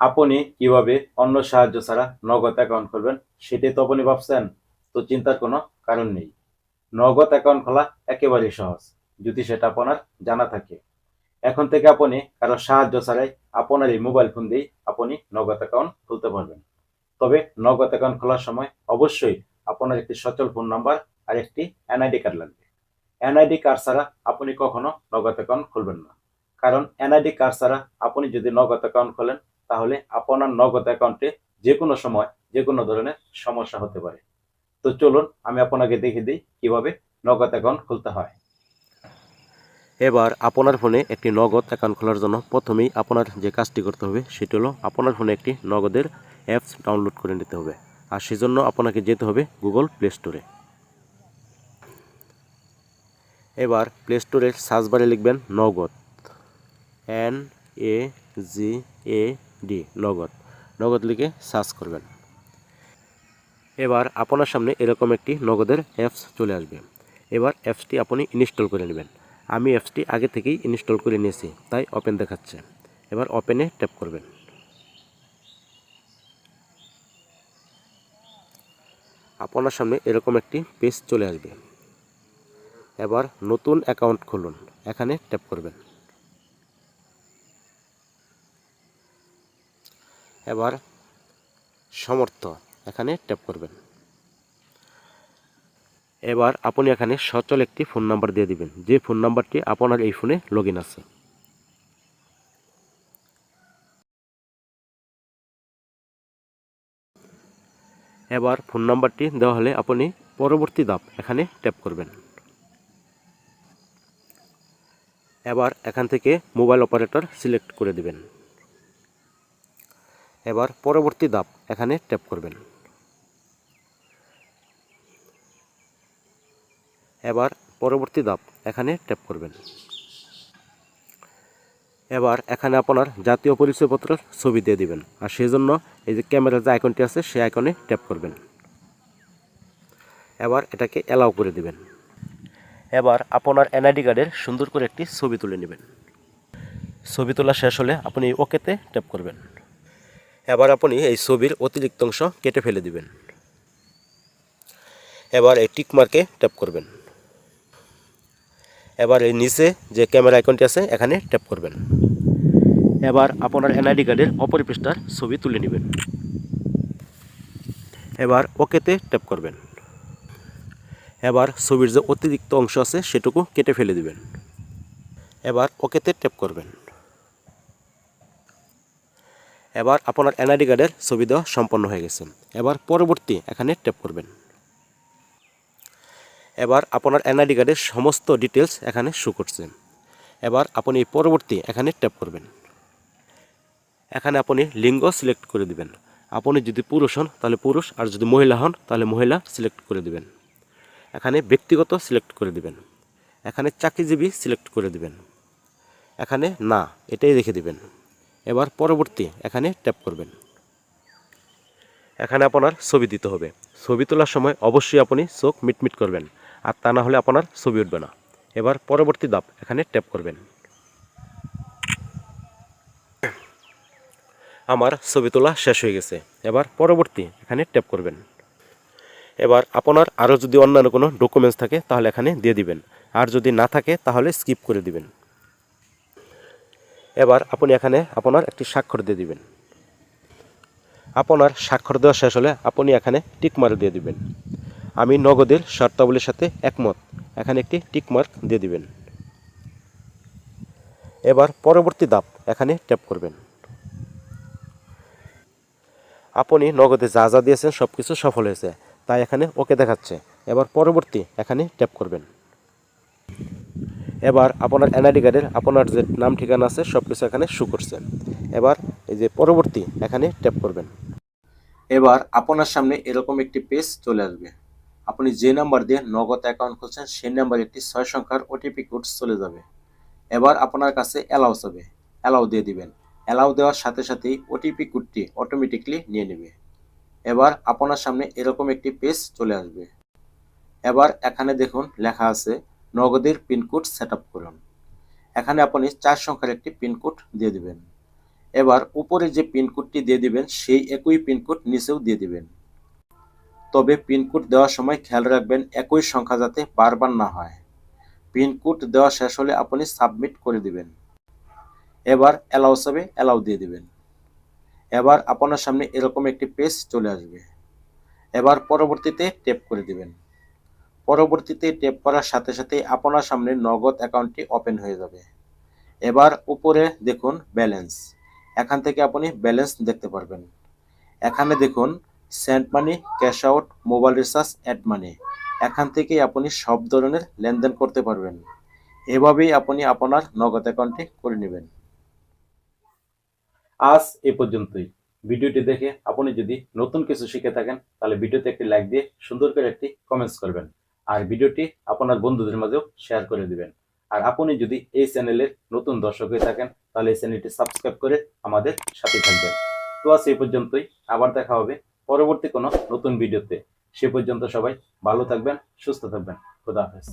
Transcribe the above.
আপনি কীভাবে অন্য সাহায্য ছাড়া নগদ অ্যাকাউন্ট খুলবেন সেটাই তো আপনি ভাবছেন? তো চিন্তার কোনো কারণ নেই। নগদ অ্যাকাউন্ট খোলা একেবারেই সহজ, যদি সেটা আপনার জানা থাকে। এখন থেকে আপনি কারও সাহায্য ছাড়াই আপনার এই মোবাইল ফোন দিয়েই আপনি নগদ অ্যাকাউন্ট খুলতে পারবেন। তবে নগদ অ্যাকাউন্ট খোলার সময় অবশ্যই আপনার একটি সচল ফোন নাম্বার আর একটি এনআইডি কার্ড লাগবে। এনআইডি কার্ড ছাড়া আপনি কখনো নগদ অ্যাকাউন্ট খুলবেন না। কারণ এনআইডি কার্ড ছাড়া আপনি যদি নগদ অ্যাকাউন্ট খোলেন তাহলে আপনার নগদ অ্যাকাউন্টে যে কোনো সময় যে কোনো ধরনের সমস্যা হতে পারে। তো চলুন, আমি আপনাকে দেখিয়ে দিই কীভাবে নগদ অ্যাকাউন্ট খুলতে হয়। এবার আপনার ফোনে একটি নগদ অ্যাকাউন্ট খোলার জন্য প্রথমেই আপনার যে কাজটি করতে হবে, সেটি হলো আপনার ফোনে একটি নগদের অ্যাপস ডাউনলোড করে নিতে হবে। আর সেজন্য আপনাকে যেতে হবে গুগল প্লে স্টোরে এবার প্লে স্টোরের সার্চ বারে লিখবেন নগদ। N A G A D, নগদ। নগদ লিখে সার্চ করবেন। এবার আপনার সামনে এরকম একটি নগদের অ্যাপস চলে আসবে। এবার অ্যাপসটি আপনি ইনস্টল করে নেবেন। আমি অ্যাপসটি আগে থেকেই ইনস্টল করে নিয়েছি, তাই ওপেন দেখাচ্ছে। এবার ওপেনে ট্যাপ করবেন। আপনার সামনে এরকম একটি পেজ চলে আসবে। এবার নতুন অ্যাকাউন্ট খুলুন। এখানে ট্যাপ করবেন। এবার সমর্থ এখানে ট্যাপ করবেন। এবার আপনি এখানে সচল একটি ফোন নাম্বার দিয়ে দিবেন। যে ফোন নাম্বারটি আপনার এই ফোনে লগ আছে। এবার ফোন নাম্বারটি দেওয়া হলে আপনি পরবর্তী ধাপ এখানে ট্যাপ করবেন। এবার এখান থেকে মোবাইল অপারেটর সিলেক্ট করে দিবেন। এবার পরবর্তী ধাপ এখানে ট্যাপ করবেন। এবার পরবর্তী ধাপ এখানে ট্যাপ করবেন। এবার এখানে আপনার জাতীয় পরিচয়পত্রের ছবি দিয়ে দিবেন আর সেই জন্য এই যে ক্যামেরার যে আইকনটি আছে, সেই আইকনে ট্যাপ করবেন। এবার এটাকে অ্যালাউ করে দিবেন। এবার আপনার এনআইডি কার্ডের সুন্দর করে একটি ছবি তুলে নেবেন। ছবি তোলা শেষ হলে আপনি ওকেতে ট্যাপ করবেন। এবার আপনি এই ছবির অতিরিক্ত অংশ কেটে ফেলে দিবেন। এবার এই টিক মার্কে ট্যাপ করবেন। এবার এই নিচে যে ক্যামেরা আইকনটি আছে, এখানে ট্যাপ করবেন। এবার আপনার এনআইডি কার্ডের অপর পৃষ্ঠার ছবি তুলে নেবেন। এবার ওকেতে ট্যাপ করবেন। এবার ছবির যে অতিরিক্ত অংশ আছে, সেটুকু কেটে ফেলে দিবেন। এবার ওকেতে ট্যাপ করবেন। এবার আপনার এনআইডি কার্ডের ছবি দেওয়া সম্পন্ন হয়ে গেছে। এবার পরবর্তী এখানে ট্যাপ করবেন। এবার আপনার এনআইডি কার্ডের সমস্ত ডিটেলস এখানে শো করছে। এবার আপনি পরবর্তী এখানে ট্যাপ করবেন। এখানে আপনি লিঙ্গ সিলেক্ট করে দিবেন। আপনি যদি পুরুষ হন, তাহলে পুরুষ, আর যদি মহিলা হন, তাহলে মহিলা সিলেক্ট করে দিবেন। এখানে ব্যক্তিগত সিলেক্ট করে দিবেন। এখানে চাকরিজীবী সিলেক্ট করে দিবেন। এখানে না, এটাই রেখে দিবেন। এবার পরবর্তী এখানে ট্যাপ করবেন। এখানে আপনার ছবি দিতে হবে। ছবি তোলার সময় অবশ্যই আপনি চোখ মিটমিট করবেন, আর তা না হলে আপনার ছবি উঠবে না। এবার পরবর্তী ধাপ, এখানে ট্যাপ করবেন। আমার ছবি তোলা শেষ হয়ে গেছে। এবার পরবর্তী এখানে ট্যাপ করবেন। এবার আপনার আরও যদি অন্যান্য কোনো ডকুমেন্টস থাকে, তাহলে এখানে দিয়ে দিবেন। আর যদি না থাকে, তাহলে স্কিপ করে দিবেন। এবার আপনি এখানে আপনার একটি স্বাক্ষর দিয়ে দিবেন। আপনার স্বাক্ষর দেওয়া শেষ হলে আপনি এখানে টিকমার্ক দিয়ে দিবেন। আমি নগদের শর্তাবলীর সাথে একমত। এখানে একটি টিকমার্ক দিয়ে দিবেন। এবার পরবর্তী ধাপ এখানে ট্যাপ করবেন। আপনি নগদে যা যা দিয়েছেন সব কিছু সফল হয়েছে, তাই এখানে ওকে দেখাচ্ছে। এবার পরবর্তী এখানে ট্যাপ করবেন। এবার আপনার এনআইডি কার্ডের আপনার যে নাম, ঠিকানা আছে সব কিছু এখানে শু করছে। এবার এই যে পরবর্তী, এখানে ট্যাপ করবেন। এবার আপনার সামনে এরকম একটি পেজ চলে আসবে। আপনি যে নাম্বার দিয়ে নগদ অ্যাকাউন্ট খুলছেন, সেই নাম্বারে একটি ছয় সংখ্যার ওটিপি কোড চলে যাবে। এবার আপনার কাছে অ্যালাউ যাবে অ্যালাউ দিয়ে দিবেন। অ্যালাউ দেওয়ার সাথে সাথেই ওটিপি কোডটি অটোমেটিকলি নিয়ে নেবে। এবার আপনার সামনে এরকম একটি পেজ চলে আসবে। এবার এখানে দেখুন, লেখা আছে নগদের পিনকোড সেট আপ করুন। এখানে আপনি চার সংখ্যার একটি পিনকোড দিয়ে দিবেন। এবার উপরে যে পিনকোডটি দিয়ে দিবেন, সেই একই পিনকোড নিচেও দিয়ে দিবেন। তবে পিনকোড দেওয়ার সময় খেয়াল রাখবেন, একই সংখ্যা যাতে বারবার না হয়। পিনকোড দেওয়া শেষ হলে আপনি সাবমিট করে দিবেন। এবার অ্যালাউ সাবে অ্যালাউ দিয়ে দিবেন। এবার আপনার সামনে এরকম একটি পেজ চলে আসবে। এবার পরবর্তীতে টেপ করে দিবেন। পরবর্তীতে টেপ করার সাথে সাথে আপনার সামনে নগদ অ্যাকাউন্টটি ওপেন হয়ে যাবে। এবার উপরে দেখুন ব্যালেন্স। এখান থেকে আপনি ব্যালেন্স দেখতে পারবেন। এখানে দেখুন send money, cash out, mobile recharge, add money. এখান থেকে আপনি সব ধরনের লেনদেন করতে পারবেন। এভাবেই আপনি আপনার নগদ অ্যাকাউন্টটি করে নেবেন। আজ এ পর্যন্তই। ভিডিওটি দেখে আপনি যদি নতুন কিছু শিখে থাকেন, তাহলে ভিডিওতে একটি লাইক দিয়ে সুন্দর করে একটি কমেন্টস করবেন। আর ভিডিওটি আপনার বন্ধুদের মাঝেও শেয়ার করে দিবেন। আর আপনি যদি এই চ্যানেলের নতুন দর্শক হয়ে থাকেন, তাহলে এই চ্যানেলটি সাবস্ক্রাইব করে আমাদের সাথে থাকবেন। তো আজ এই পর্যন্তই, আবার দেখা হবে পরবর্তী কোনো নতুন ভিডিওতে। সে পর্যন্ত সবাই ভালো থাকবেন, সুস্থ থাকবেন। খুদা হাফেজ।